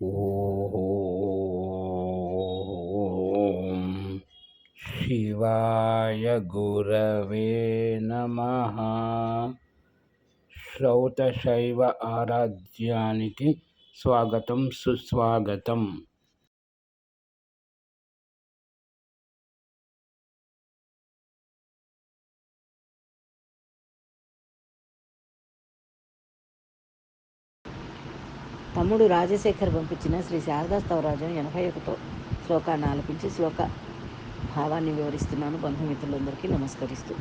ॐ शिवाय गुरवे नमः శ్రౌతశైవ ఆరాధ్యానికి స్వాగతం సుస్వాగతం తమ్ముడు రాజశేఖర్ పంపించిన శ్రీ శారదా స్తవరాజం ఎనభై ఒకటో శ్లోకాన్ని ఆలపించి శ్లోక భావాన్ని వివరిస్తున్నాను. బంధుమిత్రులందరికీ నమస్కరిస్తూ.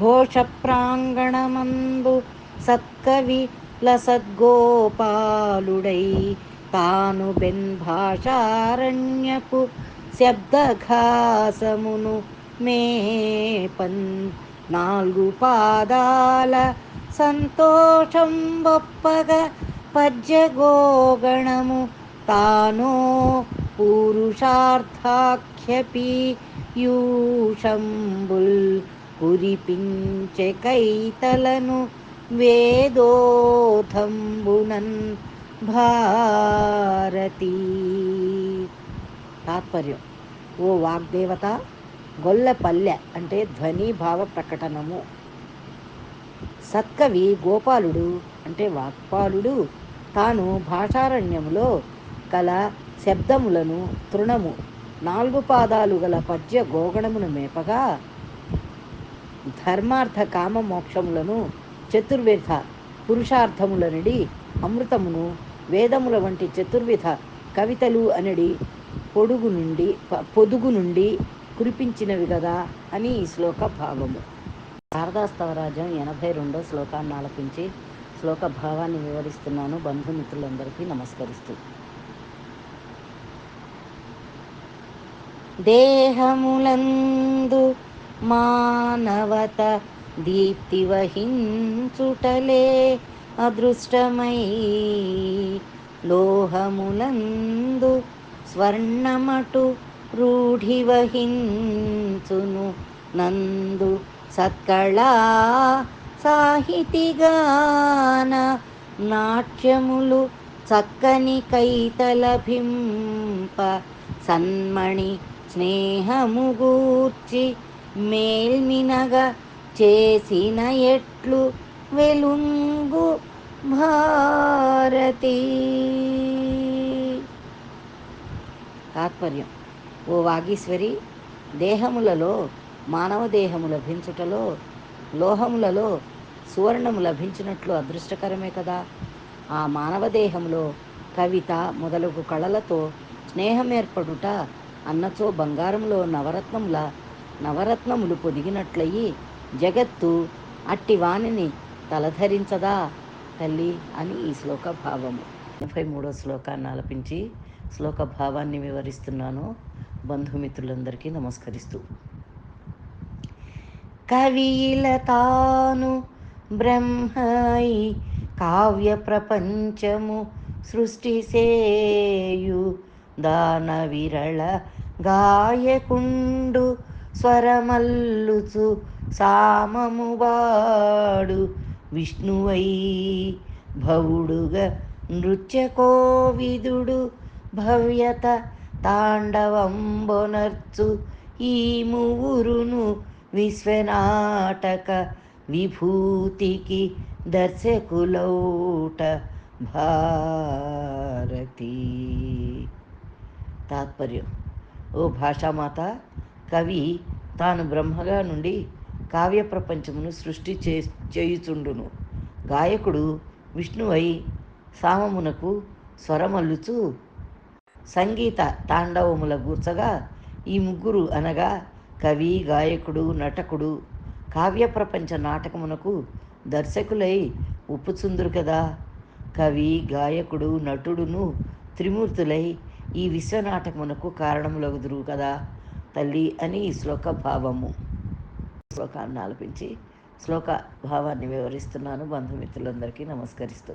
ఘోష ప్రాంగణమందు సత్కవి లసద్గోపాలుడై తాను బెన్ భాషారణ్యపు శబ్దఘాసమును మేపన్ నాలుగు పాదాల సంతోషం బొప్పగా పద్యగోగణము. తానో పురుషార్థాఖ్యపి యూషంబుల్ కురిపించె కైతలను వేదోధంబునన్ భారతి. తాత్పర్యం. ఓ వాగ్దేవత గొల్లపల్లె అంటే ధ్వని భావ ప్రకటనము. సత్కవి గోపాలుడు అంటే వాక్పాలుడు తాను భాషారణ్యములో గల శబ్దములను తృణము నాలుగు పాదాలు గల పద్య గోగణమును మేపగా ధర్మార్థ కామ మోక్షములను చతుర్విధ పురుషార్థములనడి అమృతమును వేదముల వంటి చతుర్విధ కవితలు అనడి పొడుగు నుండి పొదుగు నుండి కురిపించినవి కదా అని ఈ శ్లోక భావము. శారదాస్తవరాజం ఎనభై రెండో శ్లోకాన్ని ఆలపించి శ్లోక భావాన్ని వివరిస్తున్నాను. బంధుమిత్రులందరికీ నమస్కరిస్తూ. దేహములందు మానవత దీప్తి వహించుటలే అదృష్టమై లోహములందు స్వర్ణమటు రూఢి వహించును నందు సత్కళా సాహితిగాన నాట్యములు చక్కని కైతలభింప సన్మణి స్నేహముగూర్చి మేల్మినగ చేసిన ఎట్లు వెలుంగు భారతి. తాత్పర్యం. ఓ వాగీశ్వరి దేహములలో మానవ దేహము లభించుటలో లోహములలో సువర్ణము లభించినట్లు అదృష్టకరమే కదా. ఆ మానవ దేహంలో కవిత మొదలగు కళలతో స్నేహం ఏర్పడుట అన్నచో బంగారంలో నవరత్నముల నవరత్నములు పొదిగినట్లయి జగత్తు అట్టి వాణిని తలధరించదా తల్లి అని ఈ శ్లోక భావము ఎనభై మూడో శ్లోకాన్ని ఆలపించి శ్లోక భావాన్ని వివరిస్తున్నాను. బంధుమిత్రులందరికీ నమస్కరిస్తూ. కవిల తాను బ్రహ్మై కావ్య ప్రపంచము సృష్టి సేయు దాన విరళ గాయకుండు స్వరమల్లుచు సామమువాడు విష్ణువై భవుడుగా నృత్య కోవిదుడు భవ్యత తాండవంబొనర్చు ఈ మువురును విశ్వనాటక విభూతికి దర్శకులౌట భారతి. తాత్పర్యం. ఓ భాషామాత కవి తాను బ్రహ్మగా నుండి కావ్య ప్రపంచమును సృష్టి చే చేయుచుండును. గాయకుడు విష్ణువై సామమునకు స్వరమల్లుచు సంగీత తాండవముల గూర్చగా ఈ ముగ్గురు అనగా కవి గాయకుడు నటకుడు కావ్య ప్రపంచ నాటకమునకు దర్శకులై ఉప్పుచుందురు కదా. కవి గాయకుడు నటుడును త్రిమూర్తులై ఈ విశ్వనాటకమునకు కారణములగుదురు కదా. తల్లి అని ఈ శ్లోక భావము శ్లోకాన్ని ఆలపించి శ్లోక భావాన్ని వివరిస్తున్నాను. బంధుమిత్రులందరికీ నమస్కరిస్తూ.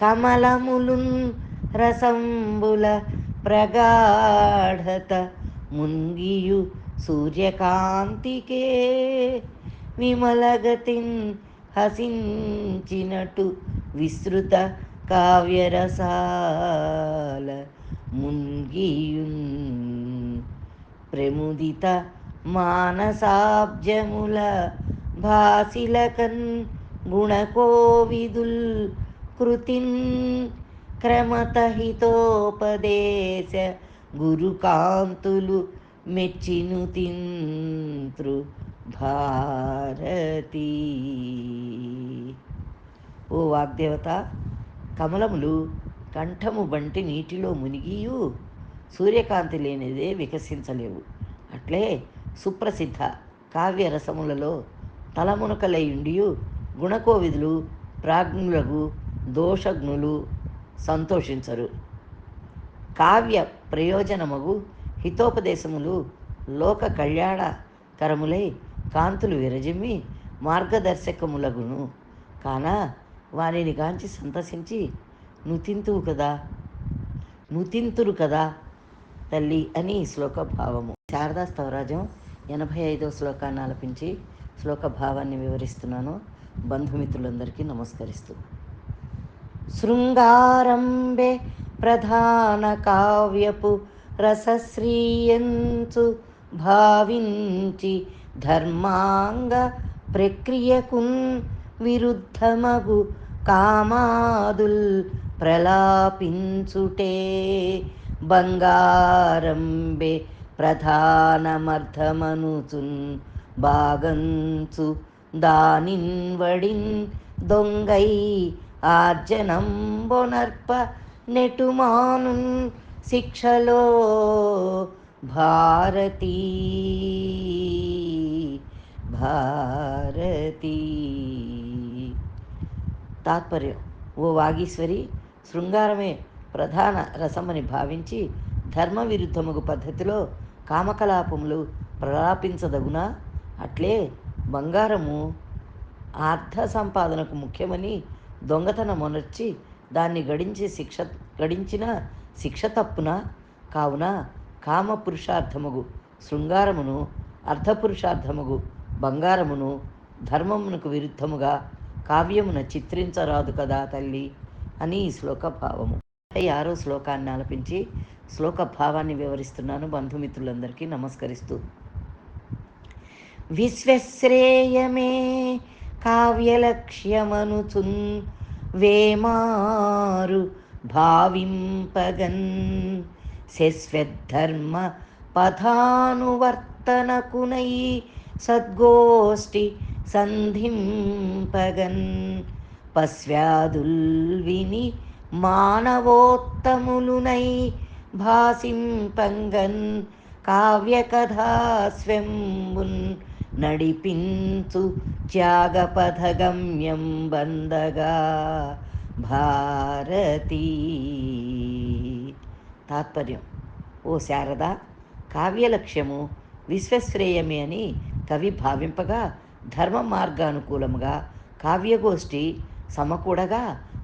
కమలములున్ రసంబుల ప్రగాఢత ముంగియు సూర్యకాంతికే విమలగతిన్ హసించినటు విస్తృత కావ్యరసాల మున్గియున్ ప్రముదిత మానసాబ్జముల భాసిలకన్ గుణకోవిదుల్ కృతిన్ క్రమతహితోపదేశ గురుకాంతులు మెచ్చిను తింతృ భారతీ. ఓ వాగ్దేవత కమలములు కంఠము బంటి నీటిలో మునిగియు సూర్యకాంతి లేనిదే వికసించలేవు. అట్లే సుప్రసిద్ధ కావ్యరసములలో తలమునకలయుండియు గుణకోవిదులు ప్రాజ్ఞులకు దోషజ్ఞులు సంతోషించరు. కావ్య ప్రయోజనమగు హితోపదేశములు లోక కళ్యాణకరములై కాంతులు విరజిమ్మి మార్గదర్శకములగును. కాన వారిని కాంచి సంతసించి నుతింతువు కదా? నుతింతురు కదా తల్లి అని శ్లోక భావము శారదా స్తవరాజం ఎనభై ఐదో శ్లోకాన్ని ఆలపించి శ్లోక భావాన్ని వివరిస్తున్నాను. బంధుమిత్రులందరికీ నమస్కరిస్తూ. శృంగారంబే ప్రధాన కావ్యపు రసశ్రీయంచు భావించి ధర్మాంగ ప్రక్రియకున్ విరుద్ధమగు కామాదుల్ ప్రలాపించుటే బంగారంబే ప్రధానమర్థమనుచున్ బాగంచు దానిన్ వడిన్ దొంగై ఆర్జనంబొనర్ప నెటుమాను శిక్షలో భారతీ భారతీ. తాత్పర్యం ఓ వాగీశ్వరి శృంగారమే ప్రధాన రసమని భావించి ధర్మ విరుద్ధముగు పద్ధతిలో కామకలాపములు ప్రలాపించదగునా? అట్లే బంగారము ఆర్థ సంపాదనకు ముఖ్యమని దొంగతనమొనర్చి దాన్ని గడించి శిక్ష గడించిన శిక్ష తప్పున? కావున కామ పురుషార్థముగు శృంగారమును అర్ధపురుషార్థముగు బంగారమును ధర్మమునకు విరుద్ధముగా కావ్యమున చిత్రించరాదు కదా తల్లి? అని ఈ శ్లోక భావము. ఆరో శ్లోకాన్ని ఆలపించి శ్లోక భావాన్ని వివరిస్తున్నాను బంధుమిత్రులందరికీ నమస్కరిస్తూ. విశ్వశ్రేయమే కావ్యలక్ష్యమనుచున్ వేమారు భావింపగన్ శశ్వద్ధర్మ పథానువర్తనకునై సద్గోష్ఠి సంధింపగన్ పశ్వాదుల్విని మానవోత్తములునై భాసింపంగన్ కావ్యకథాస్వెంబున్ నడిపించు త్యాగపథగమ్యం బందగా భారతీ. తాత్పర్యం. ఓ శారద కావ్యలక్ష్యము విశ్వశ్రేయమే అని కవి భావింపగా ధర్మ మార్గానుకూలముగా కావ్యగోష్ఠి సమకూడగా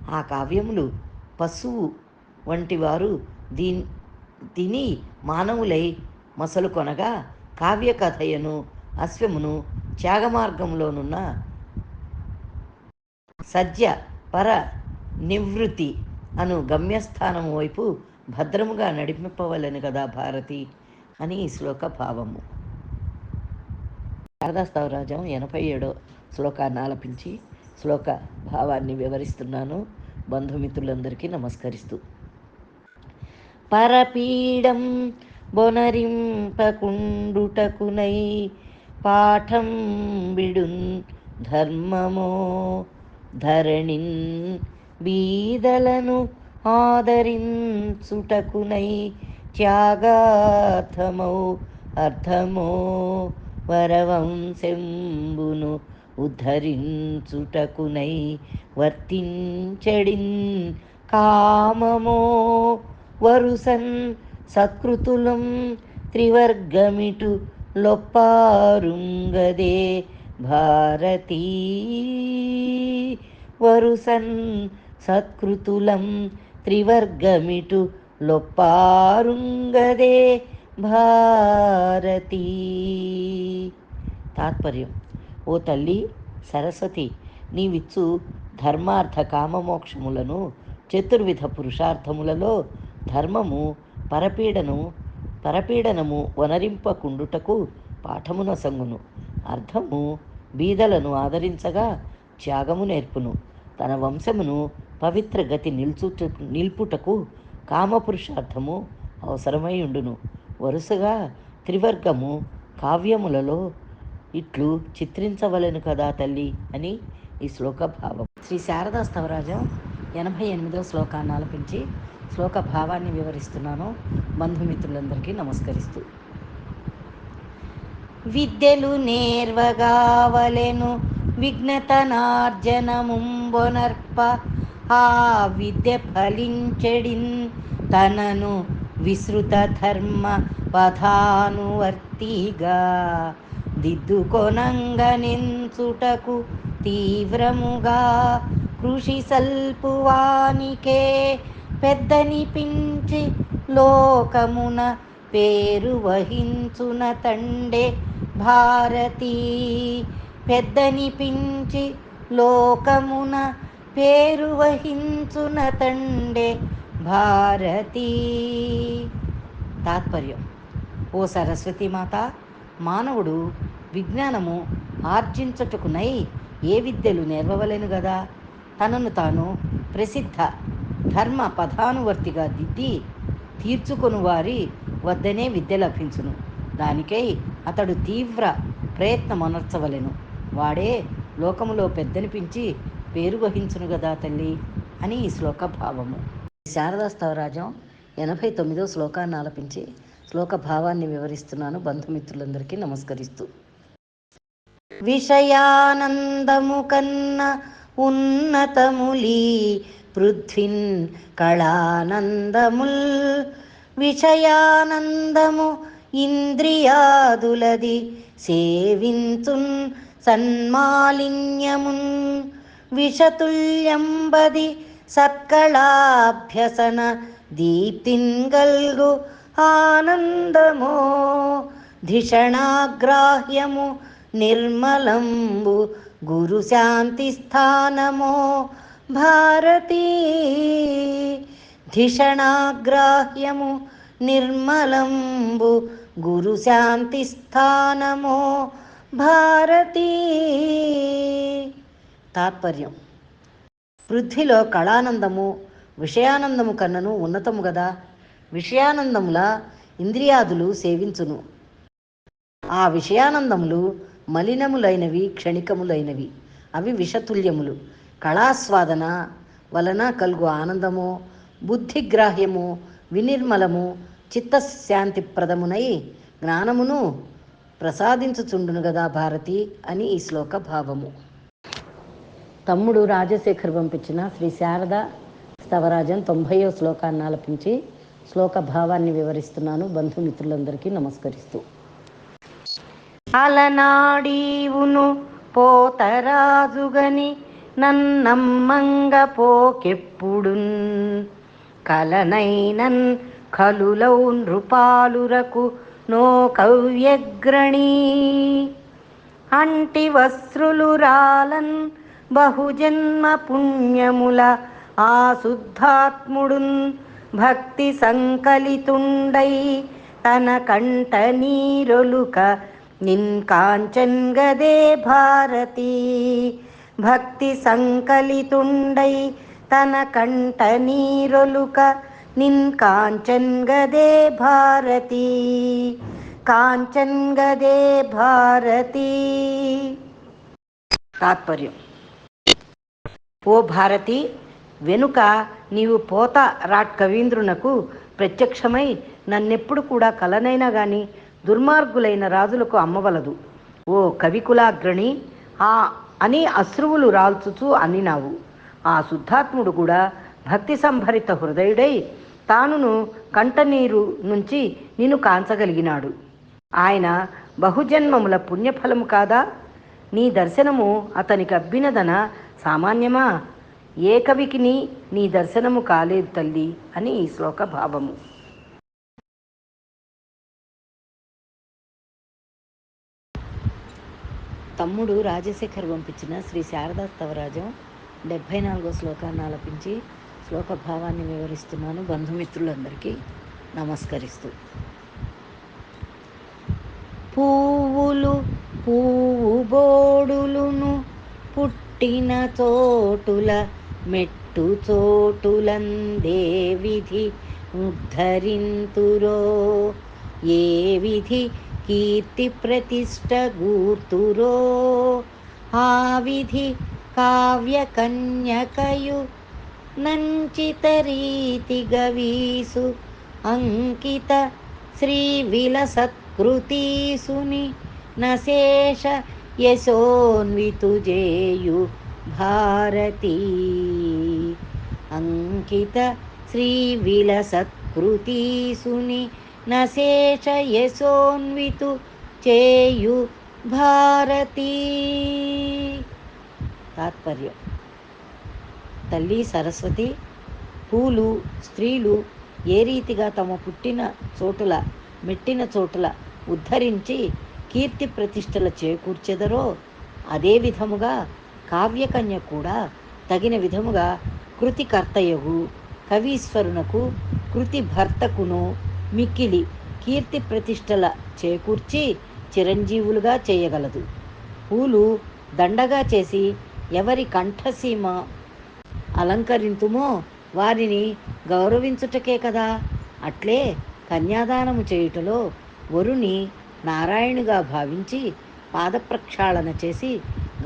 ఆ కావ్యములు పశువు వంటి వారు దీని తిని మానవులై మసలు కొనగా కావ్య కథయను అశ్వమును త్యాగమార్గంలోనున్న సజ్జ పర నివృత్తి అను గమ్యస్థానము వైపు భద్రముగా నడిపింపవలని కదా భారతి అని ఈ శ్లోక భావము. శారదాస్తవరాజం ఎనభై ఏడో శ్లోకాన్ని ఆలపించి శ్లోక భావాన్ని వివరిస్తున్నాను. బంధుమిత్రులందరికీ నమస్కరిస్తూ. పరపీడం బొనరింపకుండుటకునై పాఠం విడున్ ధర్మమో ధరణిన్ బీదలను ఆదరించుటకునై త్యాగాథమౌ అర్థమో వరవంశంబును ఉద్ధరించుటకునై వర్తించడిన్ కామమో వరుసన్ సత్కృతులం త్రివర్గమిటు లొప్పారుంగదే భారతీ. వరుసన్ సత్కృతులం త్రివర్గమిటు లొప్పారుంగదే భారతీ. తాత్పర్యం ఓ తల్లి సరస్వతి నీవిచ్చు ధర్మార్థ కామమోక్షములను చతుర్విధ పురుషార్థములలో ధర్మము పరపీడను పరపీడనము వనరింపకుండుటకు పాఠమున సంగును. అర్థము బీదలను ఆదరించగా త్యాగము నేర్పును. తన వంశమును పవిత్ర గతి నిల్చుట నిల్పుటకు కామపురుషార్థము అవసరమై ఉండును. వరుసగా త్రివర్గము కావ్యములలో ఇట్లు చిత్రించవలెను కదా తల్లి అని ఈ శ్లోక భావం శ్రీ శారదా స్థవరాజం ఎనభై ఎనిమిదో శ్లోకాన్ని ఆలపించి శ్లోక భావాన్ని వివరిస్తున్నాను. బంధుమిత్రులందరికీ నమస్కరిస్తూ. విద్యలు నేర్వగావలెను విఘ్నతనార్జనముంబొనర్ప ఆ విద్య ఫలించెడిన్ తనను విసృత ధర్మ పథానువర్తిగా దిద్దుకొనంగనించుటకు తీవ్రముగా కృషి సల్పువానికే పెద్దనిపించి లోకమున పేరు వహించున తండే భారతీ. పెద్దనిపించి లోకమున పేరు వహించున తండే భారతీ. తాత్పర్యం. ఓ సరస్వతి మాత మానవుడు విజ్ఞానము ఆర్జించుటకునై ఏ విద్యలు నేర్వవలెను గదా? తనను తాను ప్రసిద్ధ ధర్మ పదానువర్తిగా దిద్ది తీర్చుకొను వారి వద్దనే విద్య లభించును. దానికై అతడు తీవ్ర ప్రయత్నమనర్చవలెను. వాడే లోకములో పెద్దనిపించి పేరు వహించును గదా తల్లి అని ఈ శ్లోక భావము శారదా స్థవరాజం ఎనభై తొమ్మిదో శ్లోకాన్ని ఆలపించి శ్లోక భావాన్ని వివరిస్తున్నాను బంధుమిత్రులందరికీ నమస్కరిస్తూ. విషయానందము కన్న ఉన్నతములీ పృథ్విన్ కళానందముల్ విషయానందము ఇంద్రియాదులది సేవించున్ సన్మాలిన్యమున్ విషతుల్యంబది సత్కళాభ్యసన దీప్తింగల్గు ఆనందమో ధిషణాగ్రాహ్యము నిర్మలంబు గురు శాంతి స్థానమో భారతీ ధిషణాగ్రాహ్యము నిర్మలంబు గురు శాంతి స్థానమో భారతీ. తాత్పర్యం. పృథ్వీలో కళానందము విషయానందము కన్నను ఉన్నతము గదా. విషయానందముల ఇంద్రియాదులు సేవించును. ఆ విషయానందములు మలినములైనవి క్షణికములైనవి. అవి విషతుల్యములు. కళాస్వాదన వలన కలుగు ఆనందము బుద్ధిగ్రాహ్యము వినిర్మలము చిత్తశాంతిప్రదమునై జ్ఞానమును ప్రసాదించుచుండును గదా భారతి అని ఈ శ్లోక భావము. తమ్ముడు రాజశేఖర్ పంపించిన శ్రీ శారద స్తవరాజన్ తొంభయో శ్లోకాన్ని ఆలపించి శ్లోక భావాన్ని వివరిస్తున్నాను. బంధుమిత్రులందరికీ నమస్కరిస్తూ. అలనాడీవును పోతరాజుగని నన్నమ్మంగ పోకెప్పుడున్. కలనైనన్ కలులౌ నృపాలురకు నో కవ్యగ్రణీ. అంటి వస్త్రులు రాలన్ బహుజన్మ పుణ్యముల ఆ శుద్ధాత్ముడున్ భక్తి సంకలితుండై తన కంట నీరొలుక నిన్ కాంచన్ గదే భారతీ. భక్తి సంకలితుండై తన కంట నీరొలుక నిన్ కాంచన్ గదే భారతి. కాంచన్ గదే భారతి. తాత్పర్యం. ఓ భారతి వెనుక నీవు పోత రాట్ కవీంద్రునకు ప్రత్యక్షమై నన్నెప్పుడు కూడా కలనైనా గాని దుర్మార్గులైన రాజులకు అమ్మవలదు. ఓ కవికులాగ్రణి ఆ అని అశ్రువులు రాల్చుచు అనినావు. ఆ శుద్ధాత్ముడు కూడా భక్తి సంభరిత హృదయుడై తానును కంటనీరు నుంచి నిన్ను కాంచగలిగినాడు. ఆయన బహుజన్మముల పుణ్యఫలము కాదా? నీ దర్శనము అతనికి అబ్బినదన సామాన్యమా? ఏ నీ దర్శనము కాలేదు తల్లి అని ఈ శ్లోక భావము తమ్ముడు రాజశేఖర్ పంపించిన శ్రీ శారదా స్తవరాజం డెబ్భై నాలుగో శ్లోకాన్ని ఆలపించి శ్లోక భావాన్ని వివరిస్తున్నాను. బంధుమిత్రులందరికీ నమస్కరిస్తూ. పువ్వులు పువ్వు బోడులును పుట్టిన చోటుల మెట్టు చోటులందే విధి ఉద్ధరింతురో. ఏ విధి कीर्तिप्रतिष्ठगूर्तुरो। आविधि काव्यकन्यकयु नञ्चितरीतिगवीषु अङ्कितश्रीविलसत्कृतीसुनि न शेष यशोन्वितुजेयु भारती। अङ्कित अङ्कितश्रीविलसत्कृतीसुनि నశేష యశోన్వితు చేయు భారతీ. తాత్పర్యం. తల్లి సరస్వతి పూలు స్త్రీలు ఏ రీతిగా తమ పుట్టిన చోటుల మెట్టిన చోటుల ఉద్ధరించి కీర్తి ప్రతిష్టల చేకూర్చెదరో అదే విధముగా కావ్యకన్య కూడా తగిన విధముగా కృతికర్తయగు కవీశ్వరునకు కృతి భర్తకును మిక్కిలి కీర్తి ప్రతిష్టల చేకూర్చి చిరంజీవులుగా చేయగలదు. పూలు దండగా చేసి ఎవరి కంఠసీమ అలంకరింతుమో వారిని గౌరవించుటకే కదా. అట్లే కన్యాదానము చేయుటలో వరుని నారాయణుగా భావించి పాదప్రక్షాళన చేసి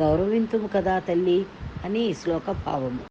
గౌరవింతుము కదా తల్లి అని శ్లోక భావము